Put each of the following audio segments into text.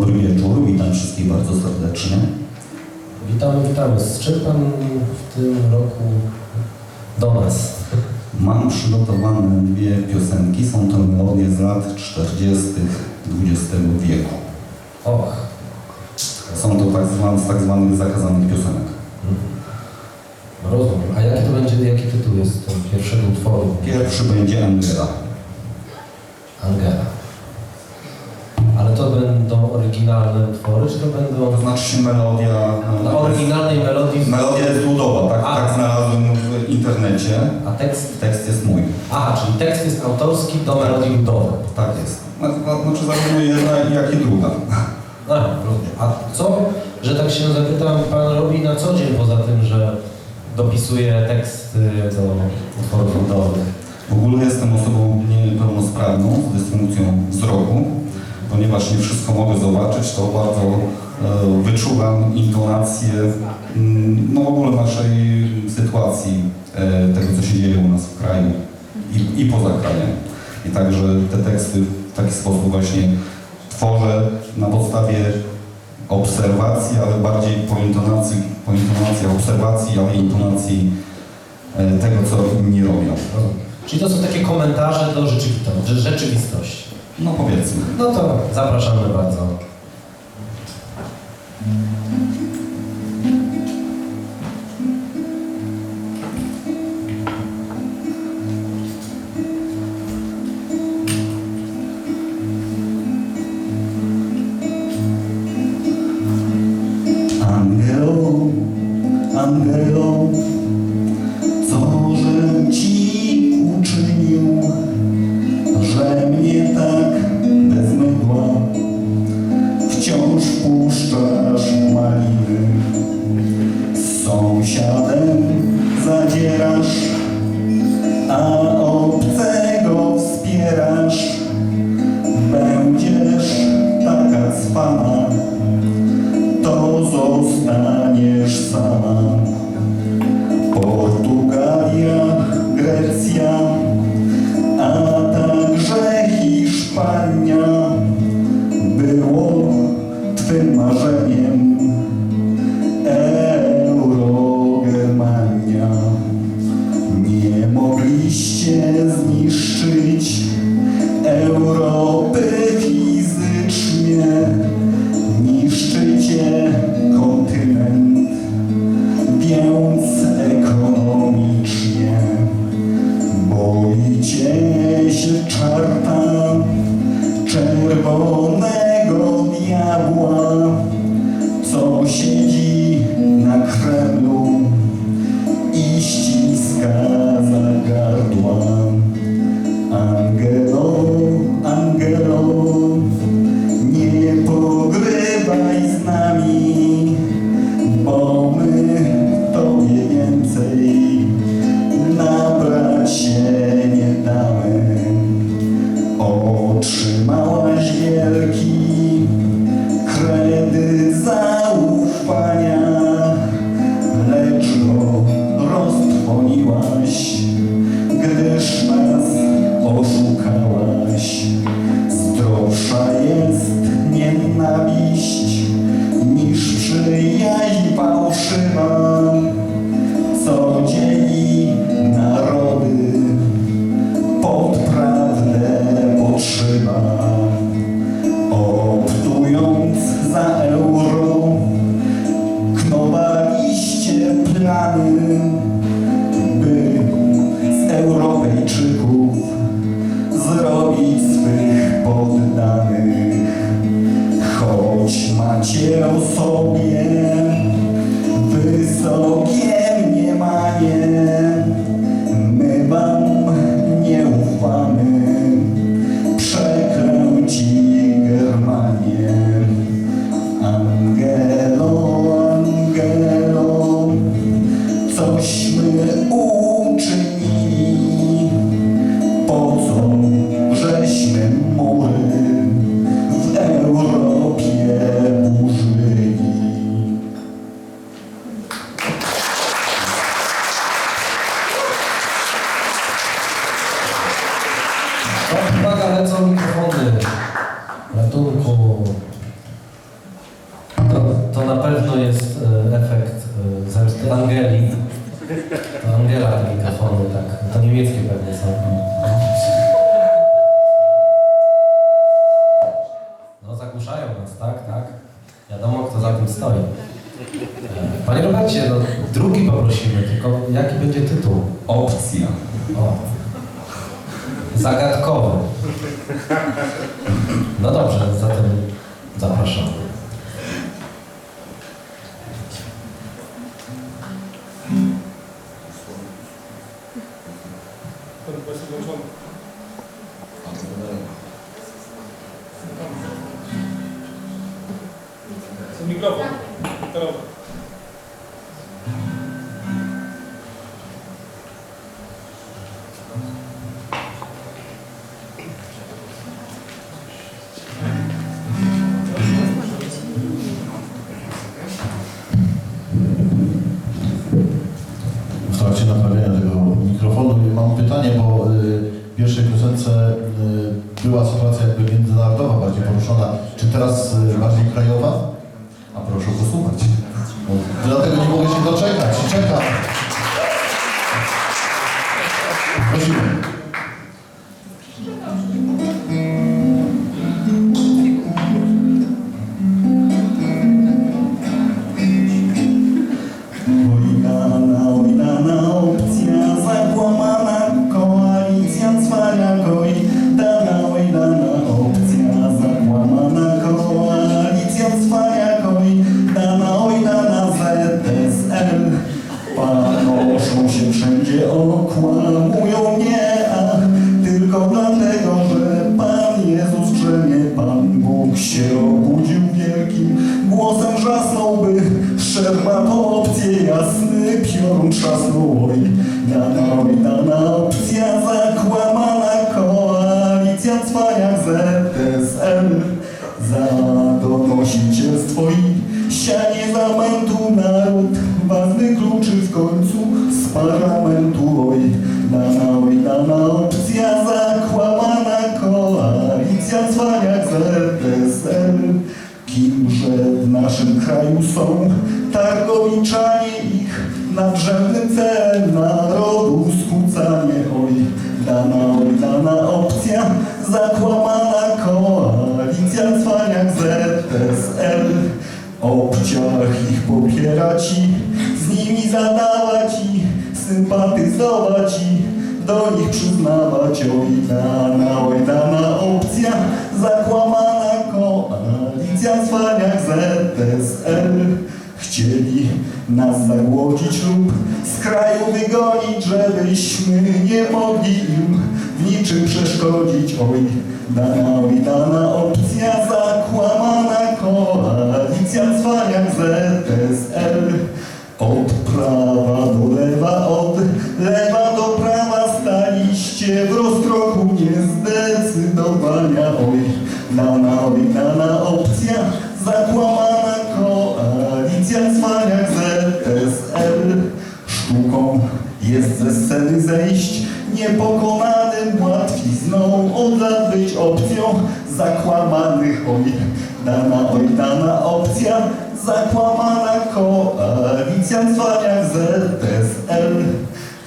Dobry wieczór, witam wszystkich bardzo serdecznie. Witamy, witamy. Z czym Pan w tym roku do nas? Mam przygotowane dwie piosenki, są to melodie z lat 40. XX wieku. Och, Są to tak zwane, z tak zwanych zakazanych piosenek. rozumiem. A jaki to będzie, jaki tytuł jest pierwszego utworu? Pierwszy będzie Angela. Angela. Ale to będą oryginalne utwory, czy to będą... To znaczy się melodia... Na oryginalnej melodii... Melodia jest ludowa, tak, A. tak znalazłem w internecie. A tekst... Tekst jest mój. Aha, czyli tekst jest autorski do melodii ludowej. Tak jest. No, no, Znaczy zarówno jedna, jak i druga. A, rozumiem. A co, że tak się zapytam, Pan robi na co dzień, poza tym, że dopisuje teksty do utworów ludowych? W ogóle jestem osobą niepełnosprawną z dysfunkcją wzroku, ponieważ nie wszystko mogę zobaczyć, to bardzo e, wyczuwam intonację mm, no w ogóle naszej sytuacji, e, tego co się dzieje u nas w kraju i, i poza krajem. I także te teksty w taki sposób właśnie tworzę na podstawie obserwacji, ale bardziej po intonacji, po intonacji obserwacji, ale intonacji e, tego, co inni robią. Czyli to są takie komentarze do rzeczywistości. No powiedzmy. No to zapraszamy bardzo. Angelo, Angelo, To Angela te mikrofony, tak. To niemieckie pewnie są. No zagłuszają nas, tak, tak. Wiadomo, kto za tym stoi. E, Panie Robercie, no, drugi poprosimy, tylko jaki będzie tytuł? Opcja. O. Zagadkowy. No dobrze, zatem zapraszam. Mikrofon. Teraz. w trakcie tego mikrofonu. Mam pytanie, bo y, w pierwszej piosence y, była sytuacja jakby międzynarodowa, bardziej poruszona. Czy teraz y, bardziej krajowa? Proszę posłuchać. Dlatego nie mogę się doczekać. Czekam. Prosimy. Piorun trzasnął, oj, dana, oj, dana opcja, zakłamana koalicja, cwaniak ZSL, za donosicielstwo i sianie zamętu naród, ważny kluczy w końcu z obciach ich popierać i z nimi zadawać i sympatyzować i do nich przyznawać, oj dana, oj dana opcja, zakłamana koalicja, cwaniak ZSL. Chcieli nas zagłodzić lub z kraju wygonić, żebyśmy nie mogli im w niczym przeszkodzić, oj dana, oj dana opcja, zakłamana koalicja, cwaniak ZSL. Od prawa do lewa, od lewa do prawa zakłamanych, oj, dana, oj, dana opcja, zakłamana koalicja, cwaniak ZSL.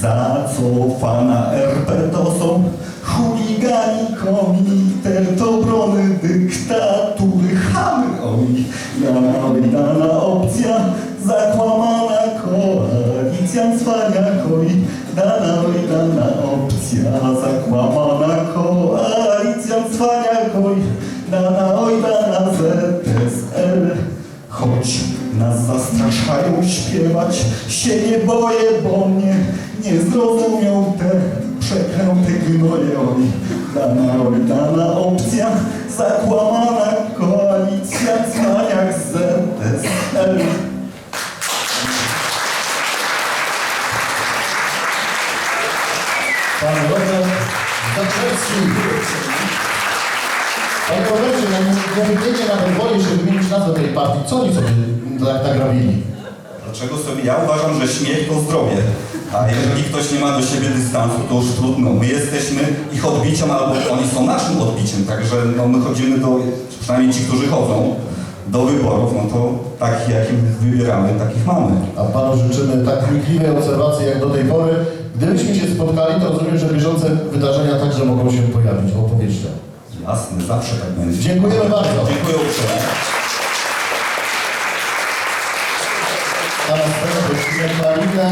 Zacofana RP to są chuligani, komitet obrony dyktatury, chamy, oj, dana, oj, dana opcja, zakłamana koalicja, cwaniak, oj, dana, oj, dana opcja, zakłamana nie zrozumią te przeklęte gnoje. Oj, dana, oj, dana opcja, zakłamana koalicja, cwaniak ZSL. Pan Robert Zaczewski. Panie Robercie, no nie nawet boję się wymienić nazwę tej partii. Co oni sobie tak, tak robili? Dlaczego sobie? Ja uważam, że śmiech to zdrowie. A jeżeli ktoś nie ma do siebie dystansu, to już trudno. My jesteśmy ich odbiciem, albo oni są naszym odbiciem. Także no, my chodzimy do, przynajmniej ci, którzy chodzą, do wyborów, no to takich, jakich wybieramy, takich mamy. A Panu życzymy tak wnikliwej obserwacji jak do tej pory. Gdybyśmy się spotkali, to rozumiem, że bieżące wydarzenia także mogą się pojawić opowieścią. Jasne, zawsze tak będzie. Dziękujemy bardzo. Dziękuję uprzejmie. Prosimy Marinę